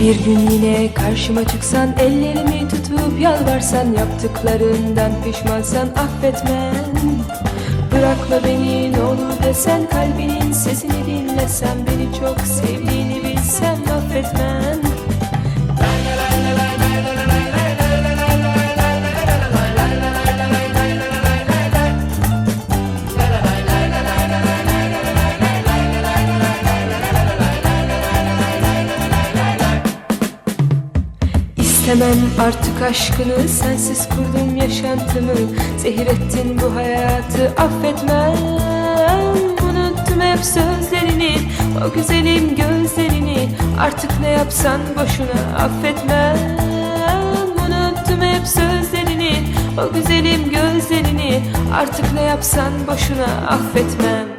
Bir gün yine karşıma çıksan Ellerimi tutup yalvarsan Yaptıklarından pişmansan affetmem. Bırakma beni ne olur desen Kalbinin sesini dinlesem Beni çok sevdiğini bilsem affetmem İstemem artık aşkını Sensiz kurdum yaşantımı. Zehir ettin bu hayatı Affetmem. Unuttum hep sözlerini O güzelim gözlerini. Artık ne yapsan boşuna Affetmem. Unuttum hep sözlerini O güzelim gözlerini. Artık ne yapsan boşuna Affetmem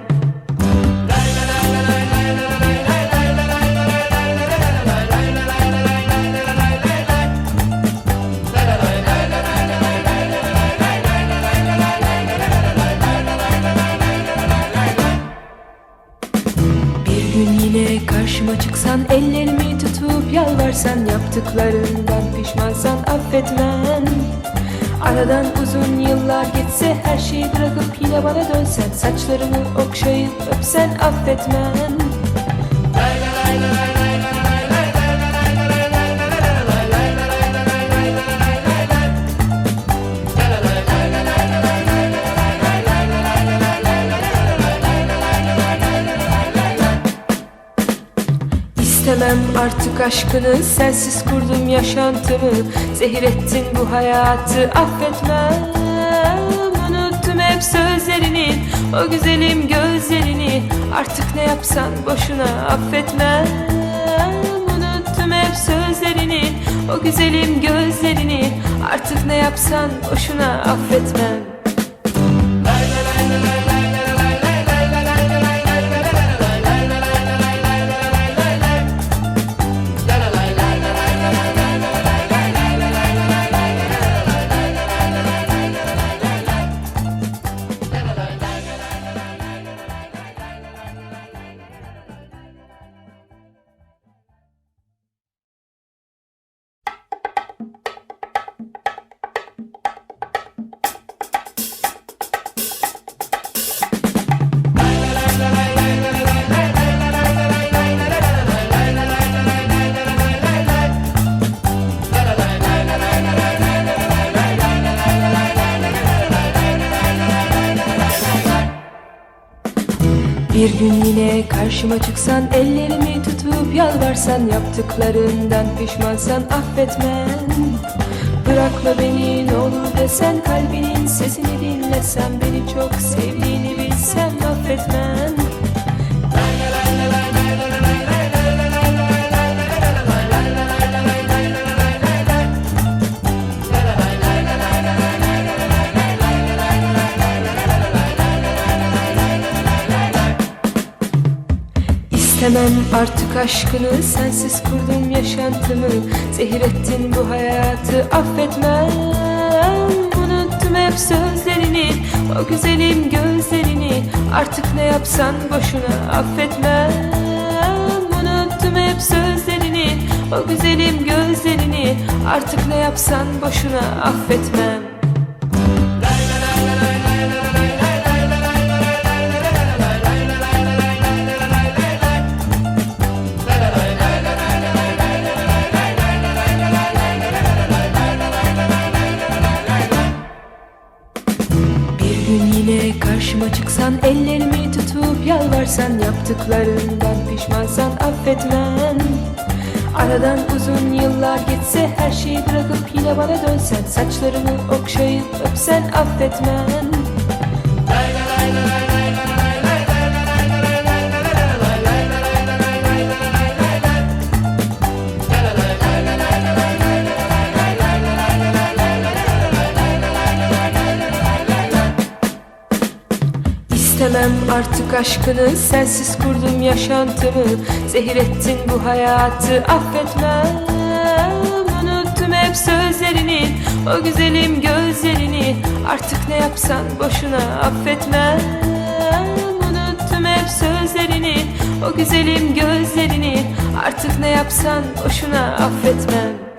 çıksan Ellerimi tutup yalvarsan Yaptıklarından pişmansan affetmem Aradan uzun yıllar geçse Her şeyi bırakıp yine bana dönsen Saçlarımı okşayıp öpsen affetmem İstemem artık aşkını Sensiz kurdum yaşantımı. Zehir ettin bu hayatı Affetmem. Unuttum hep sözlerini O güzelim gözlerini. Artık ne yapsan boşuna Affetmem. Unuttum hep sözlerini O güzelim gözlerini. Artık ne yapsan boşuna Affetmem Bir gün yine karşıma çıksan Ellerimi tutup yalvarsan Yaptıklarından pişmansan affetmem. Bırakma beni ne olur desen Kalbinin sesini dinlesem Beni çok sevdiğini bilsem affetmem İstemem artık aşkını Sensiz kurdum yaşantımı. Zehir ettin bu hayatı Affetmem. Unuttum hep sözlerini O güzelim gözlerini. Artık ne yapsan boşuna Affetmem. Unuttum hep sözlerini O güzelim gözlerini. Artık ne yapsan boşuna Affetmem karşıma çıksan Ellerimi tutup yalvarsan Yaptıklarından pişmansan affetmem Aradan uzun yıllar geçse Her şeyi bırakıp yine bana dönsen Saçlarımı okşayıp öpsen affetmem İstemem artık aşkını. Sensiz kurdum yaşantımı. Zehir ettin bu hayatı. Affetmem. Unuttum hep sözlerini. O güzelim gözlerini. Artık ne yapsan boşuna Affetmem. Unuttum hep sözlerini. O güzelim gözlerini. Artık ne yapsan boşuna affetmem